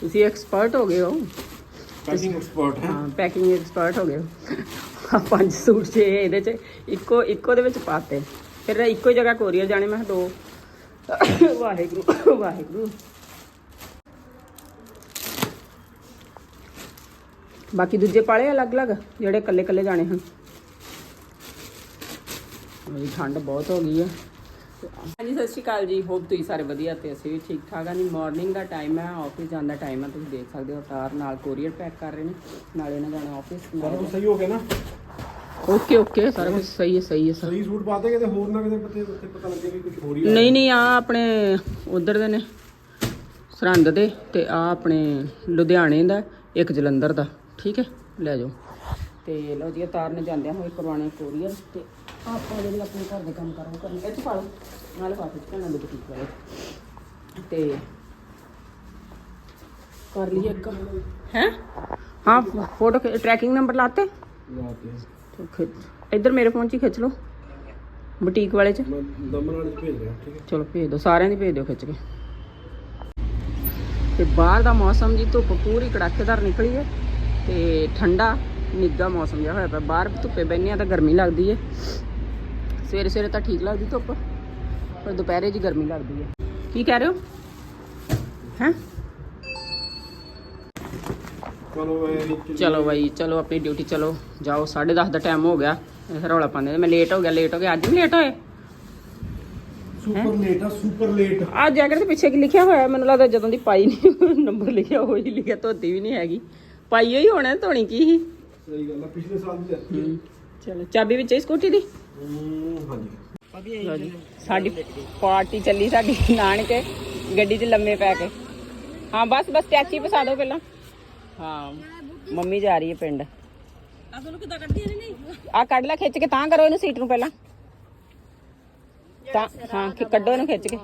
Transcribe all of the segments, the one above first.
ਤੁਸੀਂ ਐਕਸਪਰਟ ਹੋ ਗਏ ਹੋ। ਪੈਕਿੰਗ ਐਕਸਪਰਟ ਹੈ। ਪੈਕਿੰਗ ਐਕਸਪਰਟ ਹੋ ਗਏ ਹੋ। ਪੰਜ ਸੂਟ ਛੇ ਇਹਦੇ ਚ ਇੱਕੋ ਇੱਕੋ ਦੇ ਵਿੱਚ ਪਾਤੇ। ਫਿਰ ਇੱਕੋ ਹੀ ਜਗ੍ਹਾ ਕੋਰੀਅਰ ਜਾਣੇ ਮੈਂ ਦੋ। ਵਾਹਿਗੁਰੂ ਵਾਹਿਗੁਰੂ। ਬਾਕੀ ਦੂਜੇ ਪਾਲੇ ਅਲੱਗ-ਅਲੱਗ ਜਿਹੜੇ ਇਕੱਲੇ-ਇਕੱਲੇ ਜਾਣੇ ਹਨ। ਮੇਰੀ ਠੰਡ ਬਹੁਤ ਹੋ ਗਈ ਹੈ ਹਾਂਜੀ ਸਤਿ ਸ਼੍ਰੀ ਅਕਾਲ ਜੀ। ਹੋਪ ਤੁਸੀਂ ਸਾਰੇ ਵਧੀਆ ਤੇ ਅਸੀਂ ਵੀ ਠੀਕ ਠਾਕ ਆ ਜੀ। ਮਾਰਨਿੰਗ ਦਾ ਟਾਈਮ ਹੈ ਆਫਿਸ ਜਾਣ ਦਾ ਟਾਈਮ ਹੈ ਤੁਸੀਂ ਦੇਖ ਸਕਦੇ ਹੋ ਤਾਰ ਨਾਲ ਕੋਰੀਅਰ ਪੈਕ ਕਰ ਰਹੇ ਨੇ। ਨਾਲੇ ਇਹਨਾਂ ਜਾਣਾ ਆਫਿਸ ਸਾਰਾ ਕੁਝ ਸਹੀ ਹੋ ਗਿਆ ਨਾ? ਓਕੇ ਓਕੇ ਸਾਰਾ ਕੁਝ ਸਹੀ ਹੈ ਸਹੀ ਹੈ ਸਰ। ਸਹੀ ਸੂਟ ਪਾਤੇ ਕਿਤੇ ਹੋਰ ਨਾ ਕਿਤੇ ਪਤੇ ਉੱਤੇ ਪਤਾ ਲੱਗੇ ਵੀ ਕੁਝ ਹੀ ਆ ਨਹੀਂ ਨਹੀਂ ਆ ਆਪਣੇ ਉਧਰ ਦੇ ਨੇ ਸਰਹੰਦ ਦੇ ਤੇ ਆ ਆਪਣੇ ਲੁਧਿਆਣੇ ਦਾ ਇੱਕ ਜਲੰਧਰ ਦਾ। ਠੀਕ ਹੈ? ਲੈ ਜਾਓ। ਤੇ ਲਓ ਜੀ ਤਾਰ ਨੇ ਜਾਂਦਿਆਂ ਹੋਏ ਕਰਵਾਣੇ ਕੋਰੀਅਰ ਤੇ। ਆਪਾਂ ਜਿਹੜੇ ਆਪਣੇ ਘਰ ਦੇ ਕੰਮ ਕਰਾਂ ਕਰਨੇ ਇਹ ਚ ਪਾ ਲਓ। ਨਾਲੇ ਵਾਪਸ ਕਰਨਾ ਦੇ ਬੁਟੀਕ ਵਾਲੇ। ਤੇ ਕਰ ਲਈ ਇੱਕ। ਹੈ? ਹਾਂ ਫੋਟੋ ਟਰੈਕਿੰਗ ਨੰਬਰ ਲਾਤੇ? ਇੱਧਰ ਮੇਰੇ ਫੋਨ 'ਚ ਹੀ ਖਿੱਚ ਲਓ। ਬੁਟੀਕ ਵਾਲੇ 'ਚ। ਮੈਂ ਦਮਨ ਵਾਲੇ ਚ ਭੇਜ ਰਿਹਾ ਠੀਕ ਹੈ। ਚਲੋ ਭੇਜ ਦਿਓ। ਸਾਰਿਆਂ ਦੀ ਭੇਜ ਦਿਓ ਖਿੱਚ ਕੇ। ਤੇ ਬਾਹਰ ਦਾ ਮੌਸਮ ਜੀ ਧੁੱਪ ਪੂਰੀ ਕੜਾਕੇਦਾਰ ਨਿਕਲੀ ਹੈ। ਤੇ ਠੰਡਾ ਨਿੱਘਾ ਮੌਸਮ ਜਿਹਾ ਹੋਇਆ ਪਿਆ। ਬਾਹਰ ਧੁੱਪੇ ਬੈਠੇ ਆ ਤਾਂ ਗਰਮੀ ਲੱਗਦੀ ਹੈ। ਸਵੇਰੇ ਸਵੇਰੇ ਤਾਂ ਠੀਕ ਲੱਗਦੀ ਧੁੱਪ ਪਰ ਦੁਪਹਿਰੇ ਜੀ ਗਰਮੀ ਲੱਗਦੀ ਹੈ ਕੀ ਕਹਿ ਰਹੇ ਹੋ? ਹੈ? ਚਲੋ ਬਾਈ ਚਲੋ ਆਪਣੀ ਡਿਊਟੀ ਚਲੋ ਜਾਓ 10:30 ਦਾ ਟਾਈਮ ਹੋ ਗਿਆ ਇਹ ਰੌਲਾ ਪਾਉਂਦੇ ਮੈਂ ਲੇਟ ਹੋ ਗਿਆ ਲੇਟ ਹੋ ਗਿਆ ਅੱਜ ਵੀ ਲੇਟ ਹੋਏ? ਸੁਪਰ ਲੇਟ ਆ ਸੁਪਰ ਲੇਟ ਆ ਜੈਕਟ ਦੇ ਪਿੱਛੇ ਕੀ ਲਿਖਿਆ ਹੋਇਆ? ਮੈਨੂੰ ਲੱਗਦਾ ਜਦੋਂ ਦੀ ਪਾਈ ਨਹੀਂ ਨੰਬਰ ਲਿਖਿਆ ਹੋਈ ਲਿਖਿਆ ਧੋਤੀ ਵੀ ਨਹੀਂ ਹੈਗੀ। ਪਾਈ ਹੋਈ ਹੋਣਾ ਧੋਣੀ ਕੀ ਸੀ? ਸਹੀ ਗੱਲ ਆ ਪਿਛਲੇ ਸਾਲ ਹੈ। ਚਲੋ ਚਾਬੀ ਵਿੱਚ ਹੀ ਸਕੂਟੀ ਦੀ? ਲਓ ਜੀ, ਸਾਡੀ ਪਾਰਟੀ ਚੱਲੀ ਸਾਡੀ ਨਾਨਕੇ ਗੱਡੀ 'ਚ ਲੰਮੇ ਪੈ ਕੇ। ਹਾਂ ਬਸ ਬਸ ਟੈਚੀ ਫਸਾ ਦਿਓ ਪਹਿਲਾਂ। ਹਾਂ ਮੰਮੀ ਜਾ ਰਹੀ ਹੈ ਪਿੰਡ। ਆ ਤੁਹਾਨੂੰ ਕਿੱਦਾਂ ਕੱਢਦੀ ਨਹੀਂ? ਆ ਕੱਢ ਲੈ ਖਿੱਚ ਕੇ ਤਾਂ ਕਰੋ ਇਹਨੂੰ ਸੀਟ ਨੂੰ ਪਹਿਲਾਂ। ਤਾਂ ਹਾਂ ਕਿ ਕੱਢੋ ਇਹਨੂੰ ਖਿੱਚ ਕੇ।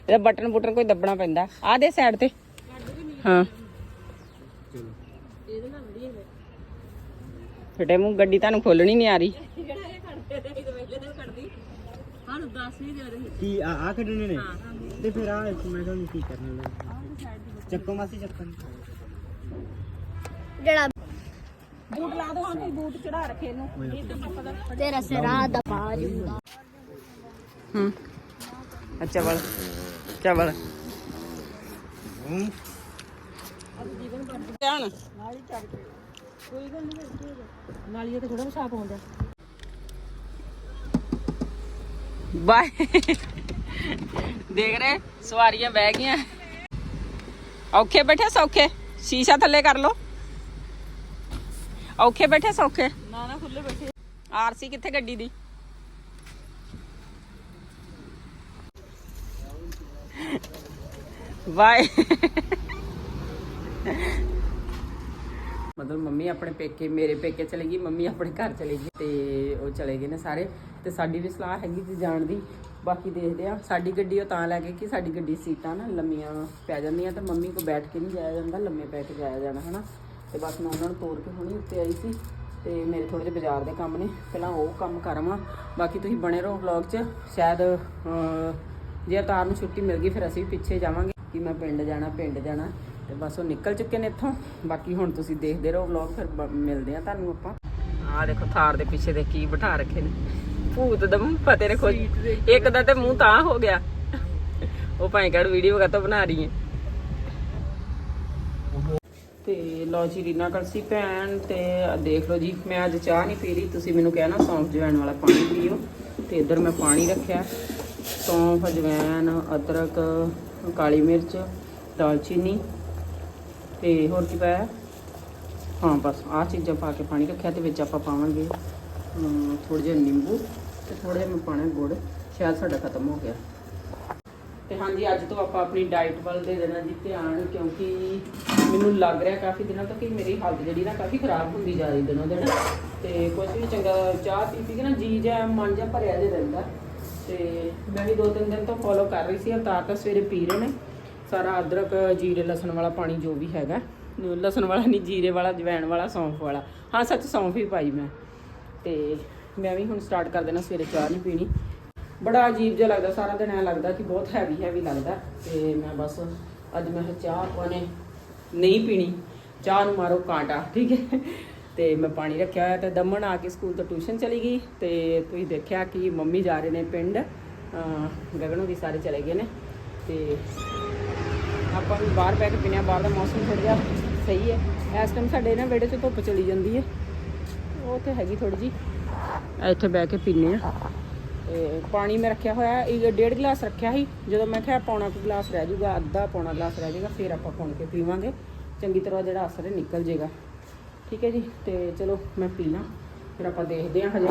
ਇਹਦਾ ਬਟਨ ਬੁਟਨ ਕੋਈ ਦੱਬਣਾ ਪੈਂਦਾ। ਆ ਦੇ ਸਾਈਡ ਤੇ। ਹਾਂ। ਫਟੇ ਮੂੰਹ ਗੱਡੀ ਤੁਹਾਨੂੰ ਖੋਲਣੀ ਨਹੀਂ ਆ ਰਹੀ। ਕੀ ਆ ਆ ਕੱਢਣੇ ਨੇ? ਤੇ ਫਿਰ ਆ ਇੱਕ ਮੈਂ ਤੁਹਾਨੂੰ ਕੀ ਕਰਨਾ ਹੈ ਚੱਕੋ ਮਾਸੀ ਚੱਕਣ ਜਿਹੜਾ ਬੂਟ ਲਾ ਦੋ ਹਾਂ ਕੋਈ ਬੂਟ ਚੜਾ ਰੱਖੇ ਇਹਨੂੰ। ਤੇਰਾ ਸਿਰਾ ਦਬਾ ਜੂਗਾ ਹੂੰ। ਅੱਛਾ ਧਿਆਨ। ਨਾਲੀਆਂ ਤੇ ਥੋੜਾ ਸਾਫ਼ ਆਉਂਦਾ ਬਾਏ। ਦੇਖ ਰਹੇ ਸਵਾਰੀਆਂ ਬਹਿ ਗਈਆਂ। ਔਖੇ ਬੈਠੇ ਸੌਖੇ। ਸ਼ੀਸ਼ਾ ਥੱਲੇ ਕਰ ਲੋ ਔਖੇ ਬੈਠੇ ਸੌਖੇ। ਨਾ ਨਾ ਖੁੱਲੇ ਬੈਠੇ। ਆਰਸੀ ਕਿੱਥੇ ਗੱਡੀ ਦੀ? ਬਾਏ। ਮਤਲਬ ਮੰਮੀ ਆਪਣੇ ਪੇਕੇ, ਮੇਰੇ ਪੇਕੇ ਚਲੇ ਗਈ, ਮੰਮੀ ਆਪਣੇ ਘਰ ਚਲੇ ਗਈ ਤੇ ਉਹ ਚਲੇ ਗਏ ਨੇ ਸਾਰੇ। ਤੇ ਸਾਡੀ ਵੀ ਸਲਾਹ ਹੈਗੀ ਜੀ ਜਾਣ ਦੀ। ਬਾਕੀ ਦੇਖਦੇ ਆ ਸਾਡੀ ਗੱਡੀ ਉਹ ਤਾਂ ਲੈ ਕੇ ਕਿ ਸਾਡੀ ਗੱਡੀ ਸੀਟਾਂ ਨਾ ਲੰਮੀਆਂ ਪੈ ਜਾਂਦੀਆਂ ਤੇ ਮੰਮੀ ਕੋ ਬੈਠ ਕੇ ਨਹੀਂ ਜਾਇਆ ਜਾਂਦਾ, ਲੰਮੇ ਪੈ ਕੇ ਜਾਇਆ ਜਾਣਾ, ਹਨਾ? ਤੇ ਬਸ ਮੈਂ ਉਹਨਾਂ ਨੂੰ ਤੋਰ ਕੇ ਹੁਣੀ ਉੱਤੇ ਆਈ ਸੀ ਤੇ ਮੇਰੇ ਥੋੜੇ ਜਿਹੇ ਬਾਜ਼ਾਰ ਦੇ ਕੰਮ ਨੇ। ਪਹਿਲਾਂ ਉਹ ਕੰਮ ਕਰਾਂਵਾ ਬਾਕੀ ਤੁਸੀਂ ਬਣੇ ਰਹੋ ਵਲੌਗ 'ਚ। ਸ਼ਾਇਦ ਜੇ ਅਵਤਾਰ ਨੂੰ ਛੁੱਟੀ ਮਿਲ ਗਈ, ਫਿਰ ਅਸੀਂ ਵੀ ਪਿੱਛੇ ਜਾਵਾਂਗੇ। ਕਿ ਮੈਂ ਪਿੰਡ ਜਾਣਾ ਪਿੰਡ ਜਾਣਾ। ਤੇ ਬਸ ਉਹ ਨਿਕਲ ਚੁੱਕੇ ਨੇ ਇੱਥੋਂ। ਬਾਕੀ ਹੁਣ ਤੁਸੀਂ ਦੇਖਦੇ ਰਹੋ ਵਲੌਗ ਫਿਰ ਮਿਲਦੇ ਆ ਤੁਹਾਨੂੰ ਆਪਾਂ। ਆਹ ਦੇਖੋ ਥਾਰ ਦੇ ਪਿੱਛੇ ਦੇ ਕੀ ਬਿਠਾ ਰੱਖੇ ਨੇ। ਭੂਤ ਦਾ ਮੂੰਹ ਫਤੇ ਨੇ ਖੁਦ ਇੱਕ ਦਾ ਤੇ ਮੂੰਹ ਤਾਂ ਹੋ ਗਿਆ। ਉਹ ਭਾਈ ਕੜ ਵੀਡੀਓ ਕਾ ਬਣਾ ਰਹੀ ਹੈ। ਤੇ ਲਓ ਜੀ ਰੀਨਾ ਕਲਸੀ ਭੈਣ ਤੇ ਦੇਖ ਲਓ ਜੀ ਮੈਂ ਅੱਜ ਚਾਹ ਨਹੀਂ ਪੀ ਰਹੀ। ਤੁਸੀਂ ਮੈਨੂੰ ਕਹਿਣਾ ਸੌਂਫ ਜਵੈਣ ਵਾਲਾ ਪਾਣੀ ਪੀਓ। ਤੇ ਇੱਧਰ ਮੈਂ ਪਾਣੀ ਰੱਖਿਆ। ਸੌਂਫ ਜਵੈਣ ਅਦਰਕ ਕਾਲੀ ਮਿਰਚ ਦਾਲਚੀਨੀ। ਤੇ ਹੋਰ ਕੀ ਪਾਇਆ? ਹਾਂ, ਬਸ ਆਹ ਚੀਜ਼ਾਂ ਪਾ ਕੇ ਪਾਣੀ ਰੱਖਿਆ ਤੇ ਵਿੱਚ ਆਪਾਂ ਪਾਵਾਂਗੇ ਥੋੜਾ ਜਿਹਾ ਨਿੰਬੂ ਤੇ ਥੋੜਾ ਜਿਹਾ ਮੈਂ ਪਾਣਾ ਗੁੜ। ਸ਼ਾਇਦ ਸਾਡਾ ਖਤਮ ਹੋ ਗਿਆ। ਤੇ ਹਾਂਜੀ, ਅੱਜ ਤੋਂ ਆਪਾਂ ਆਪਣੀ ਡਾਈਟ ਵੱਲ ਦੇ ਦੇਣਾ ਜੀ ਧਿਆਨ, ਕਿਉਂਕਿ ਮੈਨੂੰ ਲੱਗ ਰਿਹਾ ਕਾਫੀ ਦਿਨਾਂ ਤੋਂ ਕਿ ਮੇਰੀ ਹਾਲਤ ਜਿਹੜੀ ਨਾ ਕਾਫੀ ਖਰਾਬ ਹੁੰਦੀ ਜਾ ਰਹੀ ਦਿਨੋਂ ਦਿਨ। ਤੇ ਕੁਝ ਵੀ ਚੰਗਾ ਚਾਹ ਪੀ ਪੀ ਕੇ ਨਾ ਜੀ ਜਾ ਮਨ ਜਾ ਭਰਿਆ ਜਿਹਾ ਰਹਿੰਦਾ। ਤੇ ਮੈਂ ਵੀ ਦੋ ਤਿੰਨ ਦਿਨ ਤੋਂ ਫੋਲੋ ਕਰ ਰਹੀ ਸੀ, ਅਵਤਾਰ ਤਾਂ ਸਵੇਰੇ ਪੀ ਰਹੇ ਨੇ। ਸਾਰਾ ਅਦਰਕ, ਜੀਰੇ, ਲਸਣ ਵਾਲਾ ਪਾਣੀ ਜੋ ਵੀ ਹੈਗਾ। ਲਸਣ ਵਾਲਾ ਨਹੀਂ, ਜੀਰੇ ਵਾਲਾ, ਜਵੈਣ ਵਾਲਾ, ਸੌਂਫ ਵਾਲਾ। ਹਾਂ, ਸੱਚ ਸੌਂਫ ਹੀ ਪਾਈ ਮੈਂ। ਤੇ ਮੈਂ ਵੀ ਹੁਣ ਸਟਾਰਟ ਕਰ ਦੇਣਾ, ਸਵੇਰੇ ਚਾਹ ਨਹੀਂ ਪੀਣੀ। ਬੜਾ ਅਜੀਬ ਜਿਹਾ ਲੱਗਦਾ ਸਾਰਾ ਦਿਨ ਐ ਲੱਗਦਾ ਕਿ ਬਹੁਤ ਹੈਵੀ ਹੈਵੀ ਲੱਗਦਾ। ਤੇ ਮੈਂ ਬਸ ਅੱਜ ਮੈਂ ਚਾਹ ਆਪਾਂ ਨਹੀਂ ਪੀਣੀ। ਚਾਹ ਨੂੰ ਮਾਰੋ ਕਾਂਟਾ, ਠੀਕ ਹੈ? ਤੇ ਮੈਂ ਪਾਣੀ ਰੱਖਿਆ ਹੋਇਆ ਤੇ ਦਮਨ ਆ ਕੇ ਸਕੂਲ ਤੋਂ ਟਿਊਸ਼ਨ ਚਲੀ ਗਈ। ਤੇ ਤੁਸੀਂ ਦੇਖਿਆ ਕਿ ਮੰਮੀ ਜਾ ਰਹੇ ਨੇ ਪਿੰਡ। ਅਹ ਗਗਨ ਵੀ ਸਾਰੇ ਚਲੇ ਗਏ ਨੇ। ਤੇ ਆਪਾਂ ਵੀ ਬਾਹਰ ਬੈ ਕੇ ਪੀਨੇ ਬਾਹਰ ਦਾ ਮੌਸਮ ਥੋੜਾ ਜਿਹਾ ਸਹੀ ਹੈ। ਇਸ ਟਾਈਮ ਸਾਡੇ ਨਾ ਵਿਹੜੇ 'ਚ ਧੁੱਪ ਚਲੀ ਜਾਂਦੀ ਹੈ। ਉਹ ਤੇ ਹੈਗੀ ਥੋੜੀ ਜੀ ਇੱਥੇ ਬੈ ਕੇ ਪੀਨੇ ਆ ਤੇ ਪਾਣੀ ਮੈਂ ਰੱਖਿਆ ਹੋਇਆ ਇਹ ਡੇਢ ਗਲਾਸ ਰੱਖਿਆ ਸੀ। ਜਦੋਂ ਮੈਂ ਕਿਹਾ ਪੌਣਾ ਕੁ ਗਲਾਸ ਰਹਿ ਜਾਊਗਾ ਅੱਧਾ ਪੌਣਾ ਗਲਾਸ ਰਹਿ ਜਾਊਗਾ ਫਿਰ ਆਪਾਂ ਪੁਣ ਕੇ ਪੀਵਾਂਗੇ। ਚੰਗੀ ਤਰ੍ਹਾਂ ਜਿਹੜਾ ਅਸਰ ਨਿਕਲ ਜਾਏਗਾ। ਠੀਕ ਹੈ ਜੀ? ਤੇ ਚਲੋ ਮੈਂ ਪੀ ਲਾਂ। ਫਿਰ ਆਪਾਂ ਦੇਖਦੇ ਹਾਂ ਹਜੇ।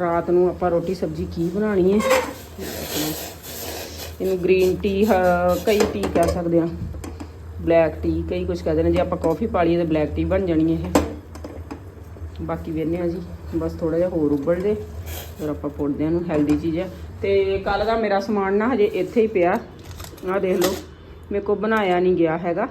ਰਾਤ ਨੂੰ ਆਪਾਂ ਰੋਟੀ ਸਬਜ਼ੀ ਕੀ ਬਣਾਣੀ ਹੈ। ਇਹਨੂੰ ਗ੍ਰੀਨ ਟੀ ਕਈ ਟੀ ਕਹਿ ਸਕਦੇ ਆ ਬਲੈਕ ਟੀ ਕਈ ਕੁਝ ਕਹਿੰਦੇ ਨੇ। ਜੇ ਆਪਾਂ ਕਾਫੀ ਪਾ ਲਈਏ ਤਾਂ ਬਲੈਕ ਟੀ ਬਣ ਜਾਣੀ ਇਹ। ਬਾਕੀ ਵੇਖਦੇ ਆ ਜੀ। ਬਸ ਥੋੜਾ ਜਿਹਾ ਹੋਰ ਉੱਬਲ ਦੇ ਫਿਰ ਆਪਾਂ ਪੁੱਟਦੇ ਆ ਨੂੰ ਹੈਲਦੀ ਚੀਜ਼ ਹੈ ਤੇ ਕੱਲ ਦਾ ਮੇਰਾ ਸਮਾਨ ਨਾ ਹਜੇ ਇੱਥੇ ਹੀ ਪਿਆ। ਆਹ ਦੇਖ ਲਓ। ਮੇਰੇ ਕੋ ਬਣਾਇਆ ਨਹੀਂ ਗਿਆ ਹੈਗਾ।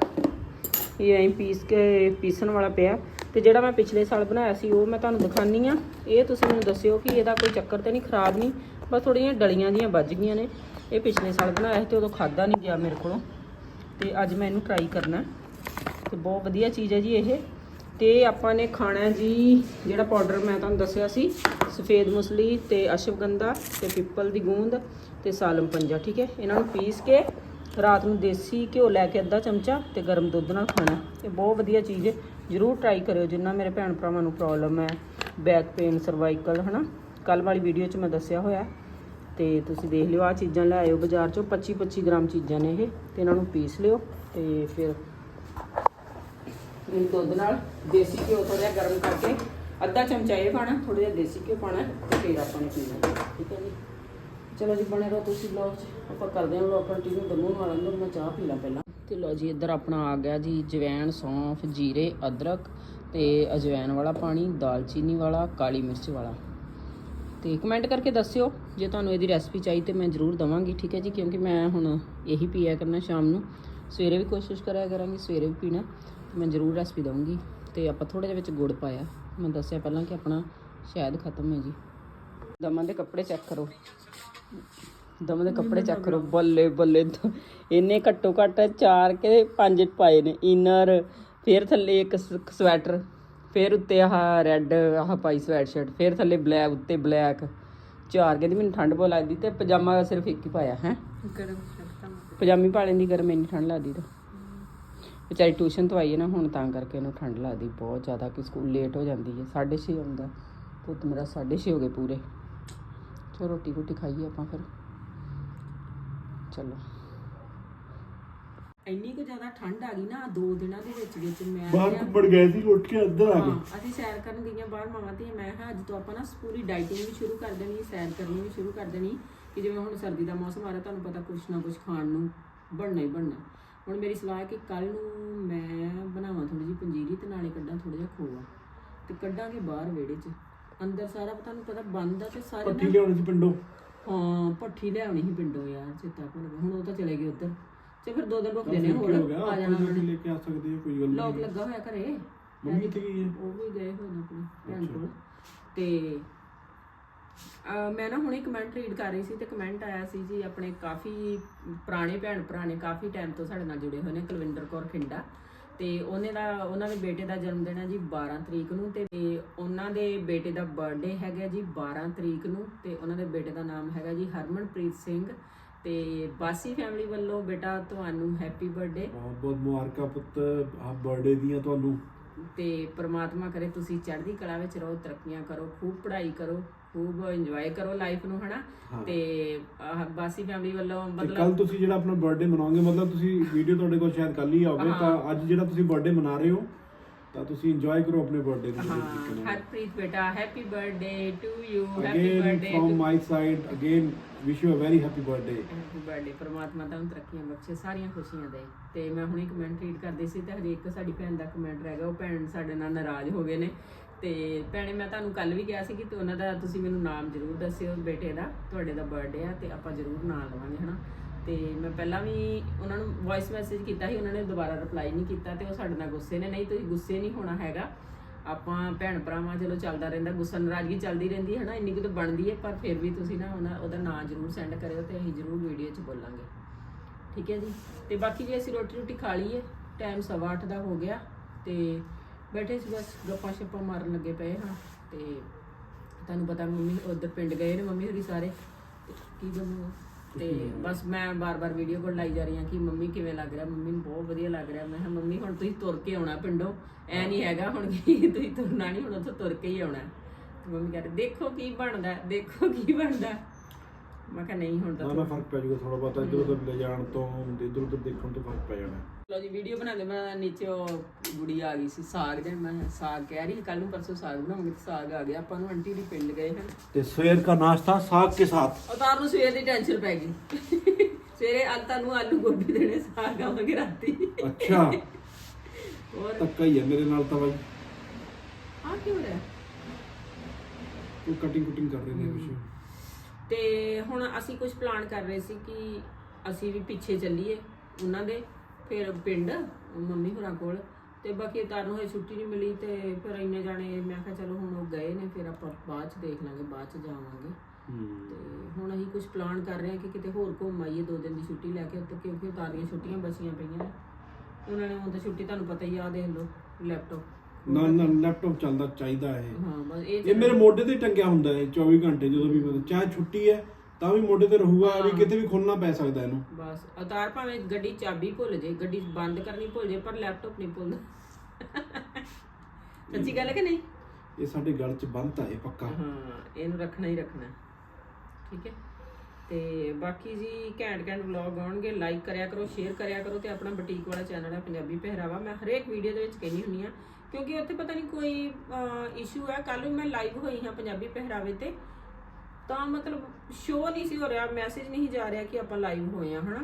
ਇਹ ਐਂ ਪੀਸ ਕੇ ਪੀਸਣ ਵਾਲਾ ਪਿਆ। ਤੇ ਜਿਹੜਾ ਮੈਂ ਪਿਛਲੇ ਸਾਲ ਬਣਾਇਆ ਸੀ, ਉਹ ਮੈਂ ਤੁਹਾਨੂੰ ਦਿਖਾਨੀ ਆ ਇਹ ਤੁਸੀਂ ਮੈਨੂੰ ਦੱਸਿਓ ਕਿ ਇਹਦਾ ਕੋਈ ਚੱਕਰ ਤੇ ਨਹੀਂ, ਖਰਾਬ ਨਹੀਂ। ਬਸ ਥੋੜੀਆਂ ਡਲੀਆਂ ਜੀਆਂ ਵੱਜ ਗਈਆਂ ਨੇ। ਇਹ ਪਿਛਲੇ ਸਾਲ ਬਣਾਇਆ ਸੀ ਤੇ ਉਦੋਂ ਖਾਦਾ ਨਹੀਂ ਗਿਆ ਮੇਰੇ ਕੋਲੋਂ। ਤੇ ਅੱਜ ਮੈਂ ਇਹਨੂੰ ਟਰਾਈ ਕਰਨਾ ਤੇ ਬਹੁਤ ਵਧੀਆ ਚੀਜ਼ ਹੈ ਜੀ ਇਹ। ਤੇ ਆਪਾਂ ਨੇ ਖਾਣਾ ਜੀ ਜਿਹੜਾ ਪਾਊਡਰ ਮੈਂ ਤੁਹਾਨੂੰ ਦੱਸਿਆ ਸੀ, ਸਫੇਦ ਮੁਸਲੀ ਤੇ ਅਸ਼ਵਗੰਧਾ ਤੇ ਪਿੱਪਲ ਦੀ ਗੂੰਦ ਤੇ ਸਾਲਮ ਪੰਜਾ, ਠੀਕ ਹੈ? ਇਹਨਾਂ ਨੂੰ ਪੀਸ ਕੇ ਰਾਤ ਨੂੰ ਦੇਸੀ ਘਿਓ ਲੈ ਕੇ ਅੱਧਾ ਚਮਚਾ ਤੇ ਗਰਮ ਦੁੱਧ ਨਾਲ ਖਾਣਾ ਇਹ ਬਹੁਤ ਵਧੀਆ ਚੀਜ਼ ਹੈ। ਜਰੂਰ ਟਰਾਈ ਕਰਿਓ, ਜਿੰਨਾ ਮੇਰੇ ਭੈਣ ਭਰਾਵਾਂ ਨੂੰ ਪ੍ਰੋਬਲਮ ਹੈ ਬੈਕ ਪੇਨ ਸਰਵਾਈਕਲ ਹਨਾ? ਕੱਲ ਵਾਲੀ ਵੀਡੀਓ 'ਚ ਮੈਂ ਦੱਸਿਆ ਹੋਇਆ ਤੇ ਤੁਸੀਂ ਦੇਖ ਲਿਓ ਆ ਚੀਜ਼ਾਂ ਲੈ ਆਇਓ ਬਾਜ਼ਾਰ 'ਚੋਂ 25 25 ਗ੍ਰਾਮ ਚੀਜ਼ਾਂ ਨੇ ਇਹ, ਤੇ ਇਹਨਾਂ ਨੂੰ ਪੀਸ ਲਿਓ ਤੇ ਫਿਰ ਇਹ ਦੁੱਧ ਨਾਲ ਦੇਸੀ ਘਿਓ ਥੋੜਾ ਜਿਹਾ ਗਰਮ ਕਰਕੇ ਅੱਧਾ ਚਮਚਾ ਇਹ ਪਾਣਾ ਥੋੜਾ ਜਿਹਾ ਦੇਸੀ ਘਿਓ ਪਾਣਾ ਤੇ ਫਿਰ ਆਪਾਂ ਨੇ ਪੀਣਾ ਠੀਕ ਹੈ ਜੀ। ਚਲੋ ਜੀ, ਬਣੇ ਰਹੋ ਤੁਸੀਂ ਵਲੌਗ 'ਚ, ਆਪਾਂ ਕਰਦੇ ਹਾਂ ਵਲੌਗ ਕੰਟੀਨਿਊ ਦਮੂ ਨਾਲ ਨੂੰ ਮੈਂ ਚਾਹ ਪੀ ਲਾਂ ਪਹਿਲਾਂ। ਤੇ ਲੋ ਜੀ, ਇੱਧਰ ਆਪਣਾ ਆ ਗਿਆ ਜੀ ਜਵੈਣ, ਸੌਂਫ, ਜੀਰੇ, ਅਦਰਕ ਤੇ ਅਜਵੈਣ ਵਾਲਾ ਪਾਣੀ, ਦਾਲਚੀਨੀ ਵਾਲਾ, ਕਾਲੀ ਮਿਰਚ ਵਾਲਾ। ਤੇ ਕਮੈਂਟ ਕਰਕੇ ਦੱਸਿਓ। ਜੇ ਤੁਹਾਨੂੰ ਇਹਦੀ ਰੈਸਪੀ ਚਾਹੀ ਤੇ ਮੈਂ ਜ਼ਰੂਰ ਦਵਾਂਗੀ, ਠੀਕ ਹੈ ਜੀ? ਕਿਉਂਕਿ ਮੈਂ ਹੁਣ ਇਹੀ ਪੀਆ ਕਰਨਾ ਸ਼ਾਮ ਨੂੰ। ਸਵੇਰੇ ਵੀ ਕੋਸ਼ਿਸ਼ ਕਰਿਆ ਕਰਾਂਗੀ, ਸਵੇਰੇ ਵੀ ਪੀਣਾ। ਤੇ ਮੈਂ ਜ਼ਰੂਰ ਰੈਸਪੀ ਦਵਾਂਗੀ। ਤੇ ਆਪਾਂ ਥੋੜਾ ਜਿਹਾ ਵਿੱਚ ਗੁੜ ਪਾਇਆ। ਮੈਂ ਦੱਸਿਆ ਪਹਿਲਾਂ ਕਿ ਆਪਣਾ ਸ਼ਾਇਦ ਖਤਮ ਹੈ ਜੀ। ਦਮਨ ਦੇ ਕੱਪੜੇ ਚੈੱਕ ਕਰੋ। ਦਮਨ ਦੇ ਕੱਪੜੇ ਚੈੱਕ ਕਰੋ। ਬੱਲੇ ਬੱਲੇ। ਦ- ਇਹਨੇ ਘੱਟੋ ਘੱਟ ਚਾਰ ਕੇ ਪੰਜ ਪਾਏ ਨੇ। ਇਨਰ ਫਿਰ ਥੱਲੇ ਇੱਕ ਸ- ਸਵੈਟਰ ਫਿਰ ਉੱਤੇ ਆਹ ਰੈੱਡ ਆਹ ਪਾਈ ਸਵੈਟ ਸ਼ਰਟ ਫਿਰ ਥੱਲੇ ਬਲੈਕ ਉੱਤੇ ਬਲੈਕ ਚਾਰ ਕਹਿੰਦੀ ਮੈਨੂੰ ਠੰਡ ਬਹੁਤ ਲੱਗਦੀ ਤੇ ਪਜਾਮਾ ਸਿਰਫ ਇੱਕ ਹੀ ਪਾਇਆ ਹੈ? ਪਜਾਮੀ ਪਾ ਲੈਂਦੀ ਗਰਮ ਇੰਨੀ ਠੰਡ ਲੱਗਦੀ ਤਾਂ। ਵਿਚਾਰੀ ਟਿਊਸ਼ਨ ਤੋਂ ਆਈ ਹੈ ਨਾ ਹੁਣ ਤਾਂ ਕਰਕੇ ਇਹਨੂੰ ਠੰਡ ਲੱਗਦੀ ਬਹੁਤ ਜ਼ਿਆਦਾ ਕਿ ਸਕੂਲ ਲੇਟ ਹੋ ਜਾਂਦੀ ਹੈ 6:30 ਆਉਂਦਾ ਪੁੱਤ ਮੇਰਾ 6:30 ਹੋ ਗਏ ਪੂਰੇ। ਚਲੋ ਰੋਟੀ ਰੋਟੀ ਖਾਈਏ ਆਪਾਂ ਫਿਰ। ਚਲੋ। ਇੰਨੀ ਕੁ ਜ਼ਿਆਦਾ ਠੰਡ ਆ ਗਈ ਨਾ ਦੋ ਦਿਨਾਂ ਦੇ ਵਿੱਚ ਵਿੱਚ ਮੈਂ ਬਾਹਰ ਕਿਹਾ- ਘੁੰਮਣ ਗਏ ਸੀ ਉੱਠ ਕੇ ਅੰਦਰ ਆ ਗਏ। ਹਾਂ ਅਸੀਂ ਸੈਰ ਕਰਨ ਗਈਆਂ ਬਾਹਰ ਮਾਵਾਂ ਤੇ ਮੈਂ ਕਿਹਾ ਅੱਜ ਤੋਂ ਆਪਾਂ ਨਾ ਪੂਰੀ ਡਾਈਟਿੰਗ ਵੀ ਸ਼ੁਰੂ ਕਰ ਦੇਣੀ ਸੈਰ ਕਰਨੀ ਵੀ ਸ਼ੁਰੂ ਕਰ ਦੇਣੀ ਕਿ ਜਿਵੇਂ ਹੁਣ ਸਰਦੀ ਦਾ ਮੌਸਮ ਆ ਰਿਹਾ ਤੁਹਾਨੂੰ ਪਤਾ ਕੁਛ ਨਾ ਕੁਛ ਖਾਣ ਨੂੰ ਬਣਨਾ ਹੀ ਬਣਨਾ। ਹੁਣ ਮੇਰੀ ਸਲਾਹ ਹੈ ਕਿ ਕੱਲ ਨੂੰ ਮੈਂ ਬਣਾਵਾਂ ਥੋੜੀ ਜਿਹੀ ਪੰਜੀਰੀ ਤੇ ਨਾਲੇ ਕੱਢਾਂ ਥੋੜਾ ਜਿਹਾ ਖੋਆ ਤੇ ਕੱਢਾਂਗੇ ਬਾਹਰ ਵਿਹੜੇ 'ਚ। ਅੰਦਰ ਸਾਰਾ ਤੁਹਾਨੂੰ ਪਤਾ ਬੰਦ ਆ ਤੇ ਸਾਰੇ ਪੱਠੀ ਨਾ- ਲਿਆਉਣੀ ਸੀ ਪਿੰਡੋਂ। ਹਾਂ ਭੱਠੀ ਲਿਆਉਣੀ ਸੀ ਪਿੰਡੋਂ ਯਾਰ ਚੇਤਾ ਭੁੱਲ ਗਿਆ। ਹੁਣ ਉਹ ਤਾਂ ਚਲੇ ਗਏ ਉੱਧਰ। ਤੇ ਫਿਰ ਦੋ ਦਿਨ ਰੁਕ ਫਿਰ ਹੋਰ ਕੀ ਹੋ ਗਿਆ? ਆ ਜਾਣਾ। ਕੇ ਲੈ ਕੇ ਆ ਸਕਦੇ ਹਾਂ ਕੋਈ ਗੱਲ ਲੋਕ ਨਹੀਂ। ਲੱਗਾ ਹੋਇਆ ਘਰੇ। ਮੰਮੀ ਕਿੱਥੇ ਗਈ ਹੈ? ਉਹ ਵੀ ਗਏ ਹੋਏ ਨੇ ਆਪਣੀ ਭੈਣ ਕੋਲ। ਤੇ ਅਹ ਮੈਂ ਨਾ ਹੁਣੇ ਕਮੈਂਟ ਰੀਡ ਕਰ ਰਹੀ ਸੀ ਤੇ ਕਮੈਂਟ ਆਇਆ ਸੀ ਜੀ ਆਪਣੇ ਕਾਫੀ ਪੁਰਾਣੇ ਭੈਣ ਭਰਾ ਨੇ ਕਾਫੀ ਟਾਈਮ ਤੋਂ ਸਾਡੇ ਨਾਲ ਜੁੜੇ ਹੋਏ ਨੇ ਕੁਲਵਿੰਦਰ ਕੌਰ ਖਿੰਡਾ। ਤੇ ਉਹਨੇ ਦਾ ਉਹਨਾਂ ਦੇ ਬੇਟੇ ਦਾ ਜਨਮ ਦਿਨ ਹੈ ਜੀ 12 ਤਰੀਕ ਨੂੰ ਤੇ ਉਹਨਾਂ ਦੇ ਬੇਟੇ ਦਾ ਬਰਥਡੇ ਹੈਗਾ ਜੀ 12 ਤਰੀਕ ਨੂੰ ਤੇ ਉਹਨਾਂ ਦੇ ਬੇਟੇ ਦਾ ਨਾਮ ਹੈਗਾ ਜੀ ਹਰਮਨਪ੍ਰੀਤ ਸਿੰਘ ਤੇ ਬਾਸੀ ਫੈਮਿਲੀ ਵੱਲੋਂ ਬੇਟਾ ਤੁਹਾਨੂੰ ਹੈਪੀ ਬਰਥਡੇ ਬਹੁਤ ਬਹੁਤ ਮੁਬਾਰਕਾਂ ਪੁੱਤ ਆ ਬਰਥਡੇ ਦੀਆਂ ਤੁਹਾਨੂੰ। ਤੇ ਪ੍ਰਮਾਤਮਾ ਕਰੇ ਤੁਸੀਂ ਚੜ੍ਹਦੀ ਕਲਾ ਵਿੱਚ ਰਹੋ ਤਰੱਕੀਆਂ ਕਰੋ ਖੂਬ ਪੜ੍ਹਾਈ ਕਰੋ ਖੂਬ ਇੰਜੋਏ ਕਰੋ ਲਾਈਫ ਨੂੰ ਹਨਾ? ਤੇ ਆਹ ਬਾਸੀ ਫੈਮਿਲੀ ਵੱਲੋਂ ਤੇ ਮਤਲਬ ਕੱਲ ਤੁਸੀਂ ਜਿਹੜਾ ਆਪਣਾ ਬਰਥਡੇ ਮਨਾਓਗੇ ਮਤਲਬ ਤੁਸੀਂ ਵੀਡੀਓ ਤੁਹਾਡੇ ਕੋਲ ਸ਼ਾਇਦ ਕੱਲ ਹੀ ਆਵੇ ਤਾਂ ਅੱਜ ਜਿਹੜਾ ਤੁਸੀਂ ਬਰਥਡੇ ਮਨਾ ਰਹੇ ਹੋ ਤਾਂ ਤੁਸੀਂ ਇੰਜੋਏ ਕਰੋ ਆਪਣੇ ਬਰਥਡੇ ਨੂੰ ਹਾਂ ਵਧੀਆ ਤਰੀਕੇ ਨਾਲ ਹਰਪ੍ਰੀਤ ਬੇਟਾ happy birthday to you happy again birthday from my side again wish you a very happy birthday happy birthday ਪ੍ਰਮਾਤਮਾ ਤੁਹਾਨੂੰ ਤਰੱਕੀਆਂ ਬਖਸ਼ੇ ਸਾਰੀਆਂ ਖੁਸ਼ੀਆਂ ਦੇ। ਤੇ ਮੈਂ ਹੁਣੇ ਕਮੈਂਟ ਰੀਡ ਕਰਦੀ ਸੀ ਤੇ ਹਜੇ ਇੱਕ ਸਾਡੀ ਭੈਣ ਦਾ ਕਮੈਂਟ ਰਹਿ ਗਿਆ ਉਹ ਭੈਣ ਸਾਡੇ ਨਾਲ ਨਾਰਾਜ਼ ਹੋ ਗਏ ਨੇ। ਤੇ ਭੈਣੇ ਮੈਂ ਤੁਹਾਨੂੰ ਕੱਲ ਵੀ ਕਿਹਾ ਸੀ ਕਿ ਤੇ ਉਹਨਾਂ ਦਾ ਤੁਸੀਂ ਮੈਨੂੰ ਨਾਮ ਜ਼ਰੂਰ ਦੱਸਿਓ ਬੇਟੇ ਦਾ ਤੁਹਾਡੇ ਦਾ ਬਰਥਡੇ ਆ ਤੇ ਆਪਾਂ ਜ਼ਰੂਰ ਨਾਂ ਲਵਾਂਗੇ ਹਨਾ? ਤੇ ਮੈਂ ਪਹਿਲਾਂ ਵੀ ਉਹਨਾਂ ਨੂੰ ਵੌਇਸ ਮੈਸੇਜ ਕੀਤਾ ਸੀ, ਉਹਨਾਂ ਨੇ ਦੁਬਾਰਾ ਰਿਪਲਾਈ ਨਹੀਂ ਕੀਤਾ ਤੇ ਉਹ ਸਾਡੇ ਨਾਲ ਗੁੱਸੇ ਨੇ। ਨਹੀਂ, ਤੁਸੀਂ ਗੁੱਸੇ ਨਹੀਂ ਹੋਣਾ ਹੈਗਾ। ਆਪਾਂ ਭੈਣ ਭਰਾਵਾਂ, ਚਲੋ ਚੱਲਦਾ ਰਹਿੰਦਾ, ਗੁੱਸਾ ਨਾਰਾਜ਼ਗੀ ਚੱਲਦੀ ਰਹਿੰਦੀ ਹੈ ਨਾ, ਇੰਨੀ ਕੁ ਤਾਂ ਬਣਦੀ ਹੈ, ਪਰ ਫਿਰ ਵੀ ਤੁਸੀਂ ਨਾ ਉਹਨਾਂ- ਉਹਦਾ ਨਾਂ ਜ਼ਰੂਰ ਸੈਂਡ ਕਰਿਓ ਤੇ ਅਸੀਂ ਜ਼ਰੂਰ ਵੀਡੀਓ 'ਚ ਬੋਲਾਂਗੇ। ਠੀਕ ਹੈ ਜੀ? ਤੇ ਬਾਕੀ ਜੇ, ਅਸੀਂ ਰੋਟੀ ਰੋਟੀ ਖਾ ਲਈਏ। ਟਾਈਮ ਸਵਾ ਅੱਠ ਦਾ ਹੋ ਗਿਆ ਤੇ ਬੈਠੇ ਸੀ ਬਸ, ਗੱਪਾਂ ਸ਼ੱਪਾਂ ਮਾਰਨ ਲੱਗੇ ਪਏ ਹਾਂ ਤੇ ਤੁਹਾਨੂੰ ਪਤਾ ਮੰਮੀ, ਉਧਰ ਪਿੰਡ ਗਏ ਨੇ ਮੰਮੀ ਹੋਰੀ ਸਾਰੇ। ਕੀ ਬਣੂਗਾ ਤੇ ਬਸ ਮੈਂ ਬਾਰ-ਬਾਰ ਵੀਡੀਓ ਕਾਲ ਲਾਈ ਜਾ ਰਹੀ ਹਾਂ ਕਿ ਮੰਮੀ ਕਿਵੇਂ ਲੱਗ ਰਿਹਾ? ਮੰਮੀ ਨੂੰ ਬਹੁਤ ਵਧੀਆ ਲੱਗ ਰਿਹਾ। ਮੈਂ ਕਿਹਾ ਮੰਮੀ ਹੁਣ ਤੁਸੀਂ ਤੁਰ ਕੇ ਆਉਣਾ ਪਿੰਡੋਂ। ਐ ਨਹੀਂ ਹੈਗਾ ਹੁਣ ਕਿ ਤੁਸੀਂ ਤੁਰਨਾ ਨਹੀਂ ਹੁਣ ਉੱਥੋਂ ਤੁਰ ਕੇ ਹੀ ਆਉਣਾ ਤੇ ਮੰਮੀ ਕਹਿੰਦੇ ਦੇਖੋ ਕੀ ਬਣਦਾ ਦੇਖੋ ਕੀ ਬਣਦਾ ਮੈਂ ਕਿਹਾ ਨਹੀਂ ਹੁਣ ਤਾਂ ਨਾ ਨਾ ਫ਼ਰਕ ਪੈ ਜਾਊਗਾ ਥੋੜਾ ਬਹੁਤਾ ਇੱਧਰ ਉੱਧਰ ਲੈ ਜਾਣ ਤੋਂ ਇੱਧਰ ਉੱਧਰ ਦੇਖਣ ਤੋਂ ਫ਼ਰਕ ਪੈ ਜਾਣਾ। ਲੋ ਜੀ ਵੀਡੀਓ ਬਣਾਉਂਦੇ ਮੈਂ ਨੀਚੇ ਉਹ ਗੁੜੀ ਆ ਗਈ ਸੀ ਸਾਗ ਦੇ ਮੈਂ ਸਾਗ ਕਹਿ ਰਹੀ ਕੱਲ ਨੂੰ ਪਰਸੋਂ ਸਾਗ ਬਣਾਉਂਗੇ ਤੇ ਸਾਗ ਆ ਗਿਆ ਆਪਾਂ ਨੂੰ ਆਂਟੀ ਦੀ ਪਿੰਡ ਗਏ ਹਨ। ਤੇ ਸਵੇਰ ਦਾ ਨਾਸ਼ਤਾ ਸਾਗ ਕੇ ਸਾਥ। ਅਵਤਾਰ ਨੂੰ ਸਵੇਰ ਦੀ ਟੈਨਸ਼ਨ ਪੈ ਗਈ। ਸਵੇਰੇ ਅੱਜ ਨੂੰ ਆਲੂ ਗੋਭੀ ਦੇਣੇ ਸਾਗ ਆਵਾਂਗੇ ਰਾਤੀ। ਅੱਛਾ। ਹੋਰ? ਤੱਕਾ ਹੀ ਹੈ ਮੇਰੇ ਨਾਲ ਤਾਂ ਬਾਈ। ਆ ਕੀ ਹੋ ਰਿਹਾ? ਉਹ ਕਟਿੰਗ ਕੁਟਿੰਗ ਕਰ ਰਹੇ ਨੇ ਕੁਛ। ਤੇ ਹੁਣ ਅਸੀਂ ਕੁਝ ਪਲਾਨ ਕਰ ਰਹੇ ਸੀ ਕਿ ਅਸੀਂ ਵੀ ਪਿੱਛੇ ਚੱਲੀਏ ਉਹਨਾਂ ਦੇ ਫਿਰ ਪਿੰਡ ਮੰਮੀ ਹੋਰਾਂ ਕੋਲ ਤੇ ਬਾਕੀ ਅਵਤਾਰ ਨੂੰ ਹਜੇ ਛੁੱਟੀ ਨਹੀਂ ਮਿਲੀ ਤੇ ਫਿਰ ਇੰਨੇ ਜਾਣੇ ਮੈਂ ਕਿਹਾ ਚਲੋ ਹੁਣ ਉਹ ਗਏ ਨੇ ਫਿਰ ਆਪਾਂ ਬਾਅਦ ਚ ਦੇਖ ਲਾਂਗੇ ਬਾਅਦ ਚ ਜਾਵਾਂਗੇ। ਤੇ ਹੁਣ ਅਸੀਂ ਕੁਝ ਪਲਾਨ ਕਰ ਰਹੇ ਹਾਂ ਕਿ ਕਿਤੇ ਹੋਰ ਘੁੰਮ ਆਈਏ ਦੋ ਦਿਨ ਦੀ ਛੁੱਟੀ ਲੈ ਕੇ ਉੱਤੇ ਕਿਉਂਕਿ ਉਤਾਰ ਦੀਆਂ ਛੁੱਟੀਆਂ ਬਚੀਆਂ ਪਈਆਂ ਨੇ। ਉਹਨਾਂ ਨੇ ਹੁਣ ਤਾਂ ਛੁੱਟੀ ਤੁਹਾਨੂੰ ਪਤਾ ਹੀ ਆ ਦੇਖ ਲਓ ਲੈਪਟਾਪ ਨਾ ਨਾ ਲੈਪਟਾਪ ਚੱਲਦਾ ਚਾਹੀਦਾ ਹੈ ਹਾਂ ਬਸ ਇਹ ਇਹ ਮੇਰੇ ਮੋਢੇ ਤੇ ਟੰਗਿਆ ਹੁੰਦਾ ਹੈ 24 ਘੰਟੇ ਜਦੋਂ ਵੀ ਮਤਲਬ ਚਾਹੇ ਛੁੱਟੀ ਹੈ ਤਾਂ ਵੀ ਮੋਢੇ ਤੇ ਰਹੂਗਾ ਵੀ ਕਿਤੇ ਵੀ ਖੋਲਣਾ ਪੈ ਸਕਦਾ ਇਹਨੂੰ। ਬਸ ਅਵਤਾਰ ਭਾਵੇਂ ਗੱਡੀ ਚਾਬੀ ਭੁੱਲ ਜੇ ਗੱਡੀ ਬੰਦ ਕਰਨੀ ਭੁੱਲ ਜੇ ਪਰ ਲੈਪਟਾਪ ਨਹੀਂ ਭੁੱਲਦਾ। ਸੱਚੀ ਗੱਲ ਹੈ ਕਿ ਨਹੀਂ? ਇਹ ਸਾਡੇ ਗਲ 'ਚ ਬੰਨਤਾ ਹੈ ਪੱਕਾ। ਹਾਂ ਇਹਨੂੰ ਰੱਖਣਾ ਹੀ ਰੱਖਣਾ। ਠੀਕ ਹੈ? ਤੇ ਬਾਕੀ ਜੀ ਘੈਂਟ ਘੈਂਟ ਵਲੌਗ ਆਉਣਗੇ ਲਾਈਕ ਕਰਿਆ ਕਰੋ ਸ਼ੇਅਰ ਕਰਿਆ ਕਰੋ ਤੇ ਆਪਣਾ ਬੁਟੀਕ ਵਾਲਾ ਚੈਨਲ ਹੈ ਪੰਜਾਬੀ ਪਹਿਰਾਵਾ। ਮੈਂ ਹਰੇਕ ਵੀਡੀਓ ਦੇ ਵਿੱਚ ਕਹਿੰਦੀ ਹੁੰਨੀ ਆ ਕਿਉਂਕਿ ਉੱਥੇ ਪਤਾ ਨਹੀਂ ਕੋਈ ਇਸ਼ੂ ਹੈ। ਕੱਲ ਮੈਂ ਲਾਈਵ ਹੋਈ ਹਾਂ ਪੰਜਾਬੀ ਪਹਿਰਾਵੇ ਤੇ। ਤਾਂ ਮਤਲਬ ਸ਼ੋ ਨਹੀਂ ਸੀ ਹੋ ਰਿਹਾ ਮੈਸੇਜ ਨਹੀਂ ਜਾ ਰਿਹਾ ਕਿ ਆਪਾਂ ਲਾਈਵ ਹੋਏ ਆ ਹਨਾ?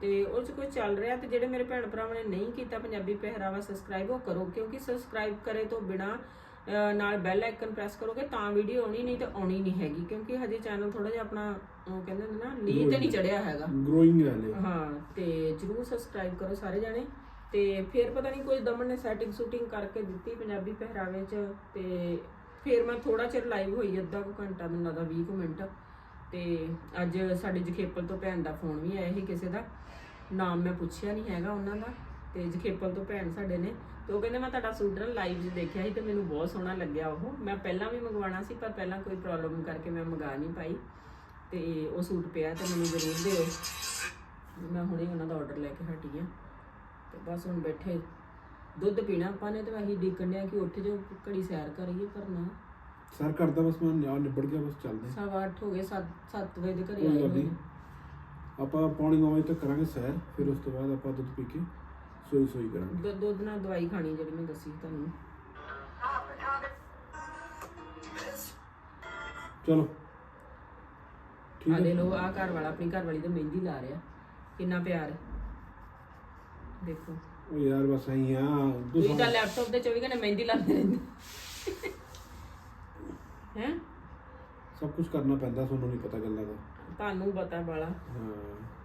ਤੇ ਉਹ 'ਚ ਕੋਈ ਚੱਲ ਰਿਹਾ ਤੇ ਜਿਹੜੇ ਮੇਰੇ ਭੈਣ ਭਰਾਵਾਂ ਨੇ ਨਹੀਂ ਕੀਤਾ ਪੰਜਾਬੀ ਪਹਿਰਾਵਾ ਸਬਸਕ੍ਰਾਈਬ ਉਹ ਕਰੋ। ਕਿਉਂਕਿ ਸਬਸਕ੍ਰਾਈਬ ਕਰੇ ਤੋਂ ਬਿਨਾ ਨਾਲ ਬੈਲ ਆਈਕਨ ਪ੍ਰੈਸ ਕਰੋਗੇ ਤਾਂ ਵੀਡੀਓ ਆਉਣੀ ਨਹੀਂ ਤਾਂ ਆਉਣੀ ਨਹੀਂ ਹੈਗੀ। ਕਿਉਂਕਿ ਹਜੇ ਚੈਨਲ ਥੋੜਾ ਜਿਹਾ ਆਪਣਾ ਉਹ ਕਹਿੰਦੇ ਹੁੰਦੇ ਨਾ ਲੀਡ ਤੇ ਨਹੀਂ ਚੜਿਆ ਹੈਗਾ। ਗਰੋਇੰਗ ਹੈ ਹਾਂ ਤੇ ਜਰੂਰ ਸਬਸਕ੍ਰਾਈਬ ਕਰੋ ਸਾਰੇ ਜਾਣੇ। ਤੇ ਫਿਰ ਪਤਾ ਨਹੀਂ ਕੋਈ ਦਮਨ ਨੇ ਸੈਟਿੰਗ ਸ਼ੂਟਿੰਗ ਕਰਕੇ ਦਿੱਤੀ ਪੰਜਾਬੀ ਪਹਿਰਾਵੇ 'ਚ ਤੇ ਫਿਰ ਮੈਂ ਥੋੜਾ ਚਿਰ ਲਾਈਵ ਹੋਈ, ਅੱਧਾ ਕੁ ਘੰਟਾ, ਮੈਨੂੰ ਲੱਗਦਾ 20 ਕੁ ਮਿੰਟ। ਤੇ ਅੱਜ ਸਾਡੇ ਜਖੇਪਲ ਤੋਂ ਭੈਣ ਦਾ ਫੋਨ ਵੀ ਆਇਆ ਸੀ ਕਿਸੇ ਦਾ। ਨਾਮ ਮੈਂ ਪੁੱਛਿਆ ਨਹੀਂ ਹੈਗਾ ਉਹਨਾਂ ਦਾ, ਤੇ ਜਖੇਪਲ ਤੋਂ ਭੈਣ ਸਾਡੇ ਨੇ। ਤੇ ਉਹ ਕਹਿੰਦੇ, ਮੈਂ ਤੁਹਾਡਾ ਸੂਟ ਨਾ ਲਾਈਵ 'ਚ ਦੇਖਿਆ ਸੀ ਤੇ ਮੈਨੂੰ ਬਹੁਤ ਸੋਹਣਾ ਲੱਗਿਆ ਉਹ। ਮੈਂ ਪਹਿਲਾਂ ਵੀ ਮੰਗਵਾਉਣਾ ਸੀ, ਪਰ ਪਹਿਲਾਂ ਕੋਈ ਪ੍ਰੋਬਲਮ ਕਰਕੇ ਮੈਂ ਮੰਗਾ ਨਹੀਂ ਪਾਈ। ਤੇ ਉਹ ਸੂਟ ਪਿਆ ਤੇ ਮੈਨੂੰ ਜ਼ਰੂਰ ਦਿਓ। ਮੈਂ ਹੁਣੇ ਉਹਨਾਂ ਦਾ ਆਰਡਰ ਲੈ ਕੇ ਹਟੀ ਆ। ਤੇ ਬਸ ਹੁਣ ਬੈਠੇ। ਦੁੱਧ ਪੀਣਾ ਆਪਾਂ ਨੇ ਤੇ ਅਸੀਂ ਡੀਕਣ ਡਿਆ ਕਿ ਉੱਠ ਜਾਓ ਘੜੀ ਸੈਰ ਕਰੀਏ ਪਰ ਨਾ। ਸਰ ਕਰਦਾ ਬਸ ਮੈਂ ਨਿਆ ਨਿਬੜ ਗਿਆ ਬਸ ਚੱਲਦੇ ਹਾਂ। ਸਵਾ ਅੱਠ ਹੋ ਗਏ 7 7 ਵਜੇ ਦੇ ਘਰੇ ਕੋਈ ਆਏ ਗੱਲ ਹੋਏ ਨਹੀਂ। ਨੇ। ਆਪਾਂ ਪੌਣੀ 9 ਵਜੇ ਤੱਕ ਕਰਾਂਗੇ ਸੈਰ ਫਿਰ ਉਸ ਤੋਂ ਬਾਅਦ ਆਪਾਂ ਦੁੱਧ ਪੀ ਕੇ ਸੋਈ ਸੋਈ ਕਰਾਂਗੇ। ਦੁੱਧ ਦੁੱਧ ਨਾਲ ਦਵਾਈ ਖਾਣੀ ਜਿਹੜੀ ਮੈਂ ਦੱਸੀ ਤੁਹਾਨੂੰ। ਚਲੋ। ਠੀਕ ਆ। ਦੇ ਲੋ ਆ ਘਰ ਵਾਲਾ ਆਪਣੀ ਘਰ ਵਾਲੀ ਤੇ ਮਹਿੰਦੀ ਲਾ ਰਿਹਾ। ਕਿੰਨਾ ਪਿਆਰ। ਹੈ ਦੇਖੋ। ਉਹ ਯਾਰ ਬਸ ਐਂ ਆ ਤੁਸੀਂ ਤਾਂ ਲੈਪਟਾਪ ਤੇ 24 ਘੰਟੇ ਮਹਿੰਦੀ ਲਾਉਂਦੇ ਰਹਿੰਦੇ ਹੈ। ਸਭ ਕੁਝ ਕਰਨਾ ਪੈਂਦਾ ਤੁਹਾਨੂੰ ਨਹੀਂ ਪਤਾ ਗੱਲਾਂ ਦਾ। ਤੁਹਾਨੂੰ ਪਤਾ ਬਾਲਾ। ਹਾਂ।